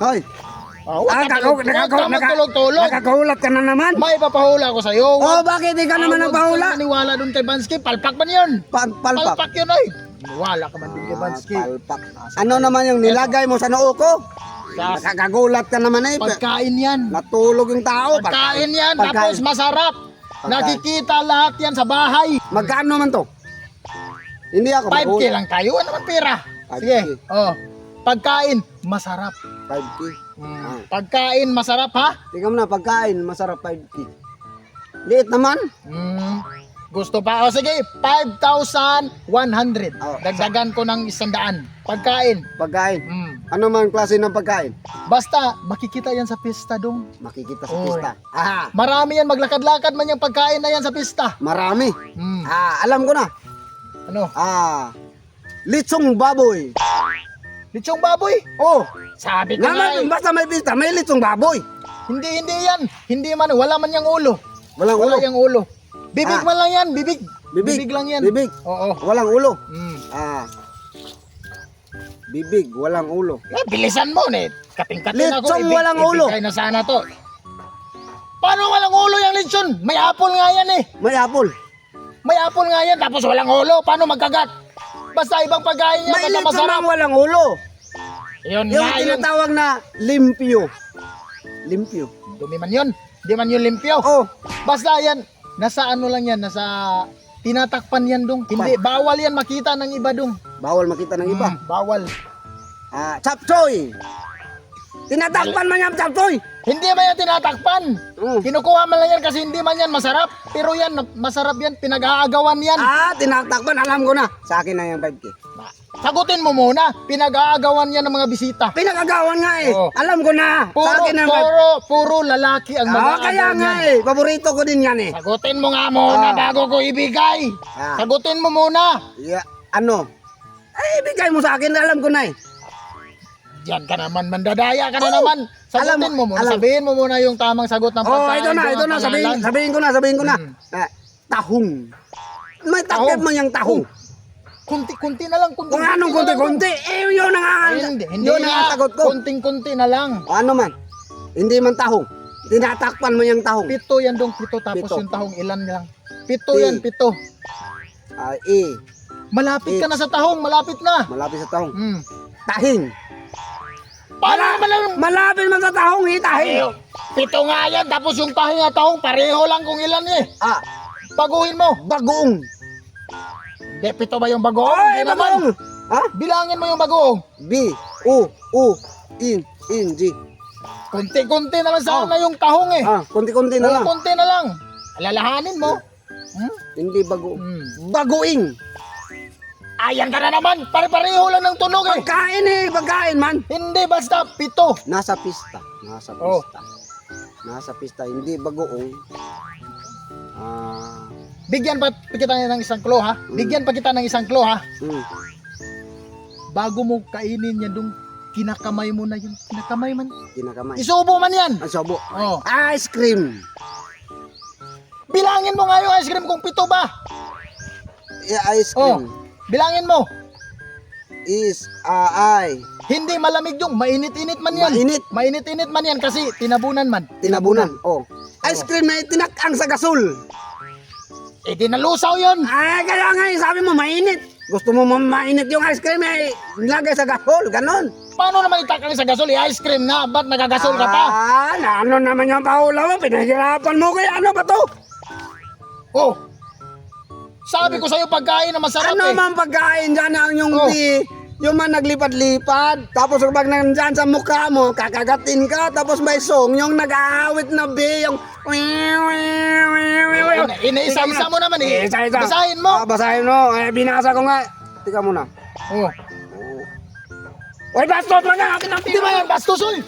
Hoy. Oh, huwag Ah, ka kakaw, tulog- nakakaw, huwag ka na naman. May papahula ko sa'yo. Oh, bakit di ka naman Huwag nagpahula? kang maniwala dun kay Bansky. Palpak man yun. Pag palpak. Palpak yun ay. Wala ka man dun kay Ah, Bansky. palpak. Ano naman yung nilagay mo sa noo ko? Nakakagulat ka naman eh. pagkain yan. Natulog yung tao. Pagkain yan. Tapos masarap. Nakikita lahat yan sa bahay. Magkano man to? Hindi ako. 5K mahula. lang tayo. Ano man pera? 5K. Sige. Oh. Pagkain, masarap. 5K. Mm. Pagkain, masarap ha? Tingnan mo na, pagkain, masarap 5K. Liit naman. Mm. Gusto pa? O sige, 5,100. Oh, Dagdagan ko ng isandaan. Pagkain. Pagkain. Mm. Ano man klase ng pagkain? Basta, makikita yan sa pista dong. Makikita sa Oh. pista. Ah, Marami yan, maglakad-lakad man yung pagkain na yan sa pista. marami. Mm. Ah, alam ko na. Ano? Ah, litsong baboy. Litsong baboy. Oh, Sabi ko nga naman, eh. basta may pista, may litsong baboy. Hindi, hindi yan. Hindi man, wala man yung ulo. Walang ulo. Wala yung ulo. Bibig Ah. man lang yan, bibig. Bibig. lang yan. Bibig. Oo. Walang ulo. Mm. Ah, bibig, walang ulo. Eh, bilisan mo, eh. Kating-kating ako. Lechong walang ulo. Ibigay na sana to. Paano walang ulo yung lechon? May apple nga yan eh. May apple. May apple nga yan, tapos walang ulo. Paano magkagat? Basta ibang pagkain May basta litsong masarap. ang walang ulo. Yun Yung nga yun. tinatawag na limpyo. Limpyo. Dumi man yun. Di man yun limpyo. Oh, Basta yan, nasa ano lang yan, nasa tinatakpan yan dong. Hindi, bawal yan makita ng iba dong. bawal makita ng iba. Mm, bawal. Ah, chapchoy. Tinatakpan man yung chapchoy. Hindi ba yan tinatakpan? Mm. Kinukuha man lang yan kasi hindi man yan masarap. Pero yan, masarap yan, pinag-aagawan yan. Ah, tinatakpan. Alam ko na. Sa akin na yung 5K. Sagutin mo muna, pinag-aagawan yan ng mga bisita. Pinagagawan nga eh. Oo. Alam ko na. Puro, sa akin na yung 5K. puro, puro lalaki ang Ah, mag-aagawan kaya nga yan. eh. Paborito ko din yan eh. Sagutin mo nga muna Ah. bago ko ibigay. Ah. Sagutin mo muna. Yeah. Ano? Ay, ibigay mo sa akin. Alam ko na eh. Diyan ka naman, mandadaya ka na Oo. naman. Sagutin Alam- mo muna, alam- sabihin mo muna yung tamang sagot ng Oh, pagkain. ito na, ito na. Sabihin, pangalan. sabihin ko na, sabihin ko na. Mm. Ah, tahong. May takip mo yung tahong. Kunti-kunti na lang, kunti Kung anong konti-konti, eh, yun ang Hindi, hindi yun ang sagot ko. Kunting-kunti na lang. O, ano man, hindi man tahong. Tinatakpan mo yung tahong. Pito yan dong, pito. Tapos Pito. yung tahong ilan lang. Pito Eh. yan, pito. Ah, eh, Malapit Eh. ka na sa tahong, malapit na. malapit sa tahong. Hmm. Tahing. Paano naman lang? Malapit man sa tahong, tahing. Eh, Pito nga yan, tapos yung tahing at tahong, pareho lang kung ilan eh. Ah, Baguhin mo. bagoong. Hindi, pito ba yung bagoong? Ay, Hindi naman. bagoong. Ha? Bilangin mo yung bagoong. B, U, U, in, in, G. Kunti-kunti na lang sana yung tahong eh. Ah, konti-konti na lang. Kunti na lang. Alalahanin mo. Hmm? Hindi bago. Hmm. Baguing. Ayan ka na naman. Pare-pareho lang ng tunog eh. Pagkain eh, pagkain man. Hindi, basta pito. Nasa pista. Nasa Oh. pista. Nasa pista, hindi bagoong. Ah, Bigyan pa kita ng isang klo ha. Bigyan pa kita ng isang klo ha. mm, Bago mo kainin yan dong kinakamay mo na yun. Kinakamay man. kinakamay. Isubo man yan. Ang sobo. Oh. Ice cream. Bilangin mo nga yung ice cream kung pito ba. Yeah, ice Oh. cream Bilangin mo. is ah, ay Hindi malamig yung mainit-init man yan. Mainit. Mainit-init man yan kasi tinabunan man. tinabunan. Oh. Ice cream na tinakang sa gasol. Eh di nalusaw yun. Ay, kaya nga eh, sabi mo mainit. Gusto mo ma- mainit yung ice cream eh, nilagay sa gasol, ganon. Paano naman itakang sa gasol? Eh, ice cream nga. Ba't nagagasol ka pa? Ah, na ano naman yung paula mo, pinahirapan mo kaya ano ba to? Oh. Sabi ko sa'yo pagkain na masarap ano eh. man pagkain dyan ang yung Oh. di, yung man naglipad-lipad, tapos pag nandyan sa mukha mo, kakagatin ka, tapos may song, yung nag-aawit na B, yung Ina- Ina-isa-isa mo naman eh. Isa-isa. Basahin mo. Ah, basahin mo. Eh, binasa ko nga. Tika muna. Oh. Oy, bastos lang yan. Akin ang Di ba yan bastos oy?